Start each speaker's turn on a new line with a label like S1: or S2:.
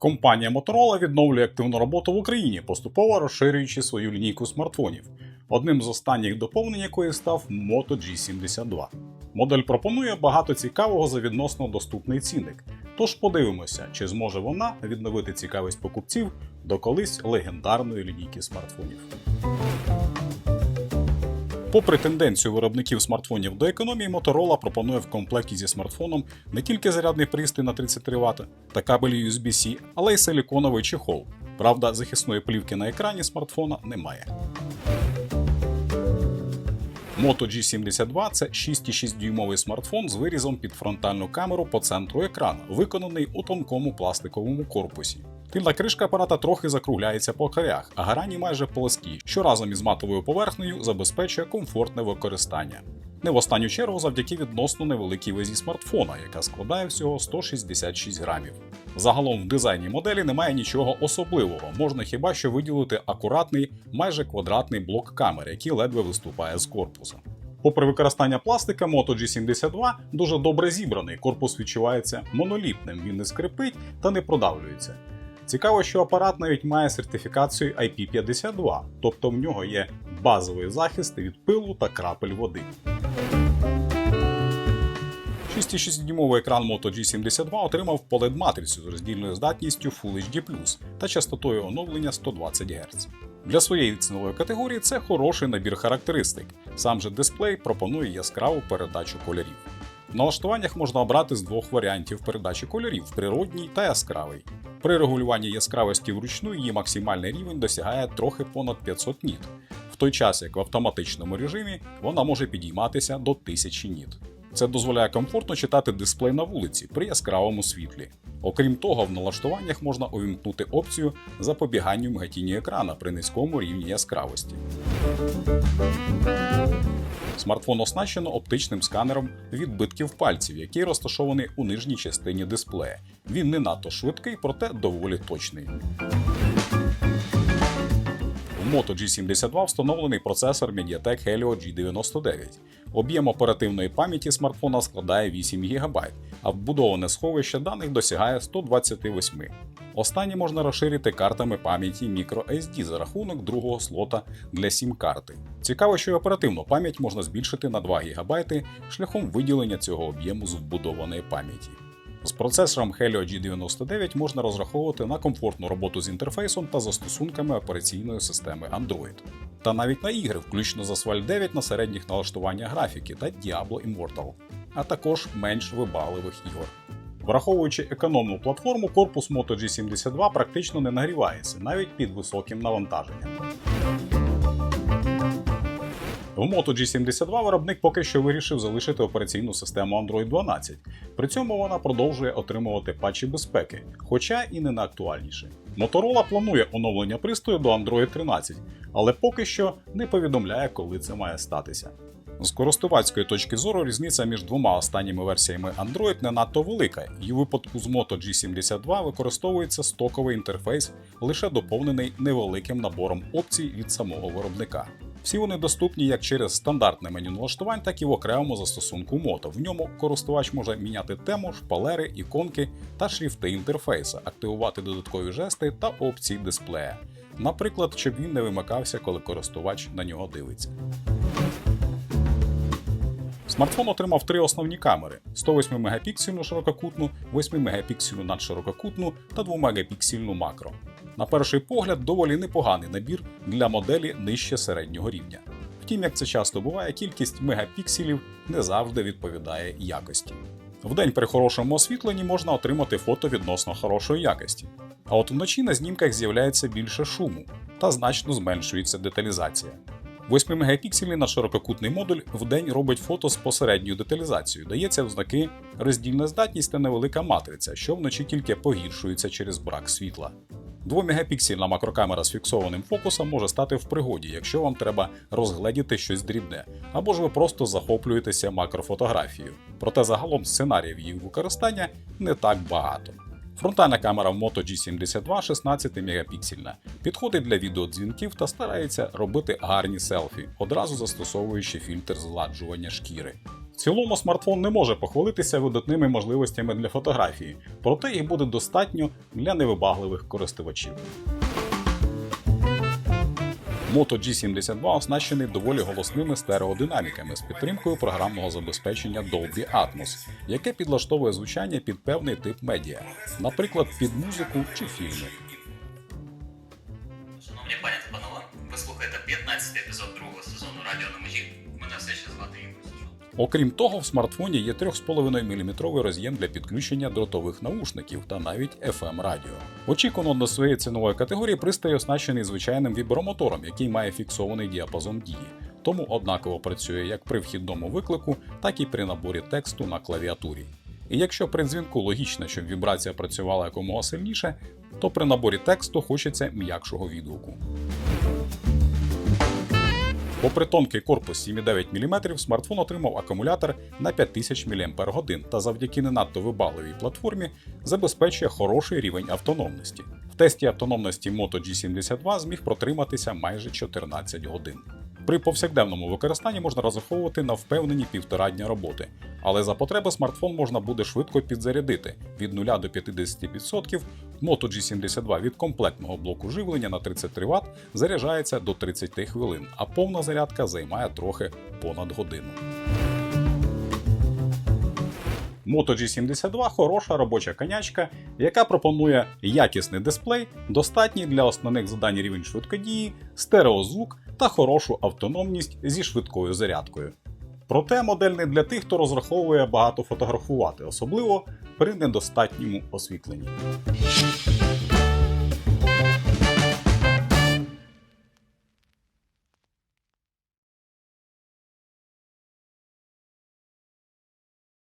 S1: Компанія Motorola відновлює активну роботу в Україні, поступово розширюючи свою лінійку смартфонів. Одним з останніх доповнень якої став Moto G72. Модель пропонує багато цікавого за відносно доступний цінник. Тож подивимося, чи зможе вона відновити цікавість покупців до колись легендарної лінійки смартфонів. Попри тенденцію виробників смартфонів до економії, Motorola пропонує в комплекті зі смартфоном не тільки зарядний пристрій на 33 Вт та кабель USB-C, але й силіконовий чехол. Правда, захисної плівки на екрані смартфона немає. Moto G72 це 6,6 дюймовий смартфон з вирізом під фронтальну камеру по центру екрану, виконаний у тонкому пластиковому корпусі. Тильна кришка апарата трохи закругляється по краях, а грані майже плоскі, що разом із матовою поверхнею забезпечує комфортне використання. Не в останню чергу завдяки відносно невеликій вазі смартфона, яка складає всього 166 грамів. Загалом в дизайні моделі немає нічого особливого, можна хіба що виділити акуратний, майже квадратний блок камери, який ледве виступає з корпуса. Попри використання пластика, Moto G72 дуже добре зібраний, корпус відчувається монолітним, він не скрипить та не продавлюється. Цікаво, що апарат навіть має сертифікацію IP52, тобто в нього є базовий захист від пилу та крапель води. 6,6-дюймовий екран Moto G72 отримав poled матрицю з роздільною здатністю Full HD+, та частотою оновлення 120 Гц. Для своєї цінової категорії це хороший набір характеристик. Сам же дисплей пропонує яскраву передачу кольорів. В налаштуваннях можна обрати з двох варіантів передачі кольорів природній та яскравий. При регулюванні яскравості вручну її максимальний рівень досягає трохи понад 500 ніт, в той час як в автоматичному режимі вона може підійматися до 1000 ніт. Це дозволяє комфортно читати дисплей на вулиці при яскравому світлі. Окрім того, в налаштуваннях можна увімкнути опцію запобіганню мигатінню екрана при низькому рівні яскравості. Смартфон оснащено оптичним сканером відбитків пальців, який розташований у нижній частині дисплея. Він не надто швидкий, проте доволі точний. У Moto G72 встановлений процесор MediaTek Helio G99. Об'єм оперативної пам'яті смартфона складає 8 ГБ, а вбудоване сховище даних досягає 128. Останні можна розширити картами пам'яті microSD за рахунок другого слота для сім-карти. Цікаво, що й оперативну пам'ять можна збільшити на 2 ГБ шляхом виділення цього об'єму з вбудованої пам'яті. З процесором Helio G99 можна розраховувати на комфортну роботу з інтерфейсом та застосунками операційної системи Android. Та навіть на ігри, включно з Asphalt 9 на середніх налаштуваннях графіки та Diablo Immortal, а також менш вибагливих ігор. Враховуючи економну платформу, корпус Moto G72 практично не нагрівається навіть під високим навантаженням. В Moto G72 виробник поки що вирішив залишити операційну систему Android 12. При цьому вона продовжує отримувати патчі безпеки, хоча і не найактуальніші. Motorola планує оновлення пристрою до Android 13, але поки що не повідомляє, коли це має статися. З користувацької точки зору різниця між двома останніми версіями Android не надто велика, і у випадку з Moto G72 використовується стоковий інтерфейс, лише доповнений невеликим набором опцій від самого виробника. Всі вони доступні як через стандартне меню налаштувань, так і в окремому застосунку Moto. В ньому користувач може міняти тему, шпалери, іконки та шрифти інтерфейса, активувати додаткові жести та опції дисплея. Наприклад, щоб він не вимикався, коли користувач на нього дивиться. Смартфон отримав три основні камери: 108 мегапіксельну ширококутну, 8 мегапіксельну надширококутну та 2 мегапіксельну макро. На перший погляд, доволі непоганий набір для моделі нижче середнього рівня. Втім, як це часто буває, кількість мегапікселів не завжди відповідає якості. Вдень при хорошому освітленні можна отримати фото відносно хорошої якості, а от вночі на знімках з'являється більше шуму та значно зменшується деталізація. 8 мегапіксельний на ширококутний модуль вдень робить фото з посередньою деталізацією, дається в роздільна здатність та невелика матриця, що вночі тільки погіршується через брак світла. 2-мегапіксельна макрокамера з фіксованим фокусом може стати в пригоді, якщо вам треба розгледіти щось дрібне, або ж ви просто захоплюєтеся макрофотографією. Проте загалом сценаріїв їх використання не так багато. Фронтальна камера в Moto G72 16 мегапіксельна, підходить для відеодзвінків та старається робити гарні селфі, одразу застосовуючи фільтр згладжування шкіри. В цілому смартфон не може похвалитися видатними можливостями для фотографії, проте їх буде достатньо для невибагливих користувачів. Moto G72 оснащений доволі голосними стереодинаміками з підтримкою програмного забезпечення Dolby Atmos, яке підлаштовує звучання під певний тип медіа, наприклад, під музику чи фільми. Окрім того, в смартфоні є 3,5 мм роз'єм для підключення дротових наушників та навіть FM радіо. Очікувано до своєї цінової категорії пристрій оснащений звичайним вібромотором, який має фіксований діапазон дії, тому однаково працює як при вхідному виклику, так і при наборі тексту на клавіатурі. І якщо при дзвінку логічно, щоб вібрація працювала якомога сильніше, то при наборі тексту хочеться м'якшого відгуку. Попри тонкий корпус 7,9 мм, смартфон отримав акумулятор на 5000 мАч та завдяки не надто вибагливій платформі забезпечує хороший рівень автономності. В тесті автономності Moto G72 зміг протриматися майже 14 годин. При повсякденному використанні можна розраховувати на впевнені півтора дня роботи, але за потреби смартфон можна буде швидко підзарядити від 0 до 50%. Moto G72 від комплектного блоку живлення на 33 Вт заряджається до 30 хвилин, а повна зарядка займає трохи понад годину. Moto G72 хороша робоча конячка, яка пропонує якісний дисплей, достатній для основних завдань рівень швидкодії, стереозвук та хорошу автономність зі швидкою зарядкою. Проте модель не для тих, хто розраховує багато фотографувати, особливо при недостатньому освітленні.